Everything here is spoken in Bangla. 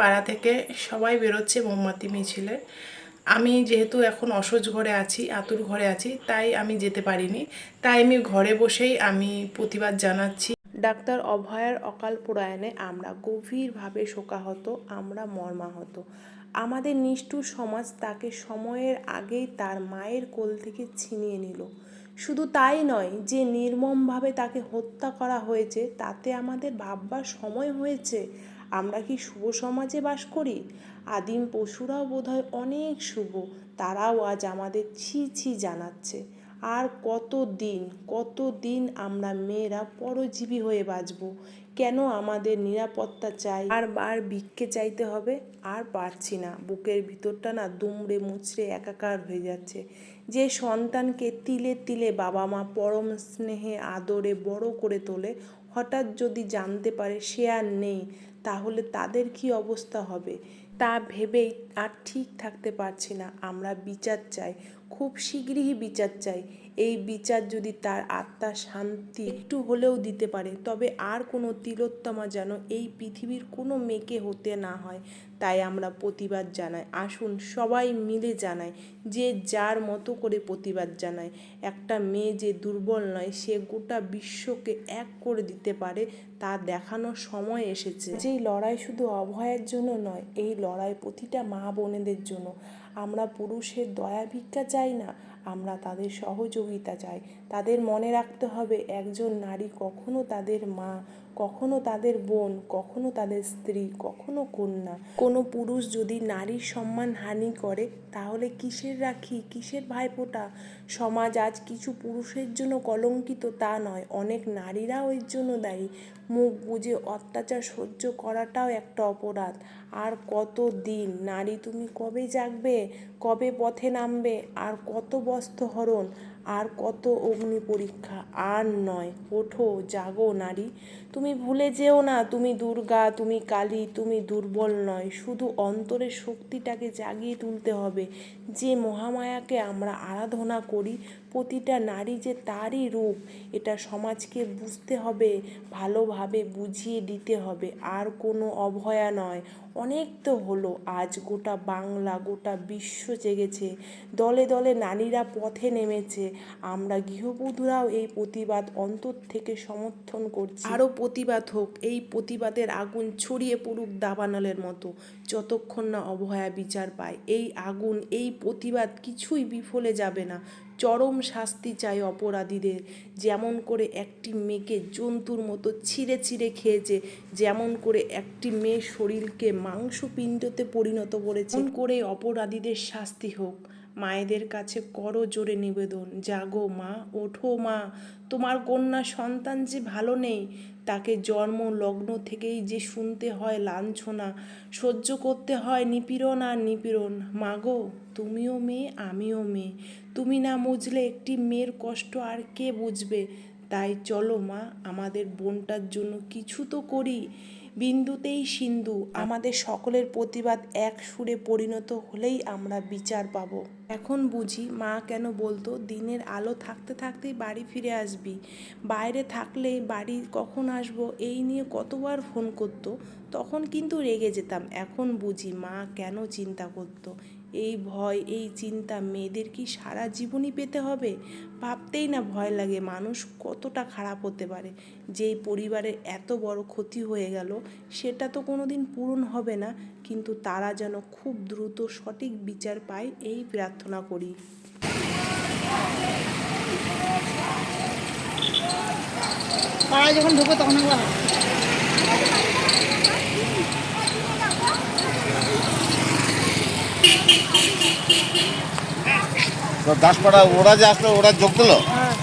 পাড়া থেকে সবাই বেরোচ্ছে মোমবাতি মিছিলে। আমি যেহেতু এখন অসহ্য ঘরে আছি, আতুর ঘরে আছি, তাই আমি যেতে পারিনি। তাই আমি ঘরে বসেই আমি প্রতিবাদ জানাচ্ছি। ডাক্তার অভয়ার অকাল প্রয়াণে আমরা গভীরভাবে শোকাহত, আমরা মর্মাহত। আমাদের নিষ্ঠুর সমাজ তাকে সময়ের আগেই তার মায়ের কোল থেকে ছিনিয়ে নিল। শুধু তাই নয়, যে নির্মমভাবে তাকে হত্যা করা হয়েছে, তাতে আমাদের ভাববার সময় হয়েছে। আমরা কি শুভ সমাজে বাস করি? আদিম পশুরাও বোধহয় অনেক শুভ, তারাও আজ আমাদের ছি ছি জানাচ্ছে। আর কত দিন কত দিন আমরা মেয়েরা পরজীবী হয়ে বাঁচব? কেন আমাদের নিরাপত্তা চাই? আর বার ভিক্ষে চাইতে হবে, আর পারছি না। বুকের ভিতরটা না দুমড়ে মুচড়ে একাকার হয়ে যাচ্ছে। যে সন্তানকে তিলে তিলে বাবা মা পরম স্নেহে, আদরে বড় করে তোলে, হঠাৎ যদি জানতে পারে সে আর নেই, তাহলে তাদের কি অবস্থা হবে? তা ভেবেই আর ঠিক থাকতে পারছি না। আমরা বিচার চাই। খুব শীঘ্রই বিচার চাই। এই বিচার যদি তার আত্মার শান্তি একটু হলেও দিতে পারে, তবে আর কোনো তিলোত্তমা যেন এই পৃথিবীর কোনো মেয়েকে হতে না হয়, তাই আমরা প্রতিবাদ জানাই। আসুন সবাই মিলে জানাই যে যার মতো করে প্রতিবাদ জানায় একটা মেয়ে যে দুর্বল নয়, সে গোটা বিশ্বকে এক করে দিতে পারে, তা দেখানোর সময় এসেছে। যেই লড়াই শুধু অভয়ের জন্য নয়, এই লড়াই প্রতিটা মা বোনেদের জন্য। আমরা পুরুষের দয়া ভিক্ষা চাই না আমরা তাদের সহযোগিতা চাই। তাদের মনে রাখতে হবে একজন নারী কখনো তাদের মা কখনো তাদের বোন, কখনো তাদের স্ত্রী, কখনো কন্যা। কোনো পুরুষ যদি নারীর সম্মান হানি করে, তাহলে কিসের রাখি, কিসের ভাইফোঁটা? সমাজ আজ কিছু পুরুষের জন্য কলঙ্কিত তা নয়, অনেক নারীরাও এর জন্য দায়ী। মুখ বুজে অত্যাচার সহ্য করাটাও একটা অপরাধ। আর কত দিন? নারী তুমি কবে জাগবে? কবে পথে নামবে? আর কত বস্ত্রহরণ আর কত অগ্নি পরীক্ষা, আর নয়। ওঠো, জাগো, নারী। তুমি ভুলে যেও না, তুমি দুর্গা, তুমি কালী, তুমি দুর্বল নয়। শুধু অন্তরের শক্তিটাকে জাগিয়ে তুলতে হবে। যে মহামায়াকে আমরা আরাধনা করি প্রতিটা নারী যে তারই রূপ, এটা সমাজকে বুঝতে হবে, ভালোভাবে বুঝিয়ে দিতে হবে। আর কোনো অভয়া নয়। অনেক তো হলো, আজ গোটা বাংলা, গোটা বিশ্ব জেগেছে। দলে দলে নারীরা পথে নেমেছে। আমরা গৃহবধূরাও এই প্রতিবাদ অন্তর থেকে সমর্থন করছি। আরও প্রতিবাদ হোক, এই প্রতিবাদের আগুন ছড়িয়ে পড়ুক দাবানলের মতো। যতক্ষণ না অভয়া বিচার পায়, এই আগুন, এই প্রতিবাদ কিছুই বিফলে যাবে না। চরম শাস্তি চাই অপরাধীদের। যেমন করে একটি মেয়েকে জন্তুর মতো ছিঁড়ে ছিঁড়ে খেয়েছে, যেমন করে একটি মেয়ে শরীরকে মাংসপিণ্ডতে পরিণত করেছে। করে অপরাধীদের শাস্তি হোক। মায়েদের কাছে করো জোরে নিবেদন। জাগো মা, ওঠো মা, তোমার কন্যা সন্তান যে ভালো নেই তাকে জন্ম, লগ্ন থেকেই যে শুনতে হয় লাঞ্ছনা, সহ্য করতে হয় নিপীড়ন আর নিপীড়ন। মাগো, তুমিও মেয়ে, আমিও মেয়ে। তুমি না বুঝলে একটি মেয়ের কষ্ট আর কে বুঝবে? তাই চলো মা, আমাদের বোনটার জন্য কিছু তো করি। বিন্দুতেই সিন্ধু আমাদের সকলের প্রতিবাদ এক সুরে পরিণত হলেই আমরা বিচার পাব। এখন বুঝি মা কেন বলতো দিনের আলো থাকতে থাকতেই বাড়ি ফিরে আসবি। বাইরে থাকলে বাড়ি কখন আসব এই নিয়ে কতবার ফোন করতো তখন কিন্তু রেগে যেতাম। এখন বুঝি মা কেন চিন্তা করতো? এই ভয়, এই চিন্তা মেয়েদের কি সারা জীবনই পেতে হবে? ভাবতেই না ভয় লাগে, মানুষ কতটা খারাপ হতে পারে। যেই পরিবারের এত বড় ক্ষতি হয়ে গেল, সেটা তো কোনো দিন পূরণ হবে না, কিন্তু তারা যেন খুব দ্রুত সঠিক বিচার পায়, এই প্রার্থনা করি। পাড়ায় যখন ঢুকো তখন তো দাসপাড়া ওরা যে আসলো ওরা যোগ দিল? হ্যাঁ।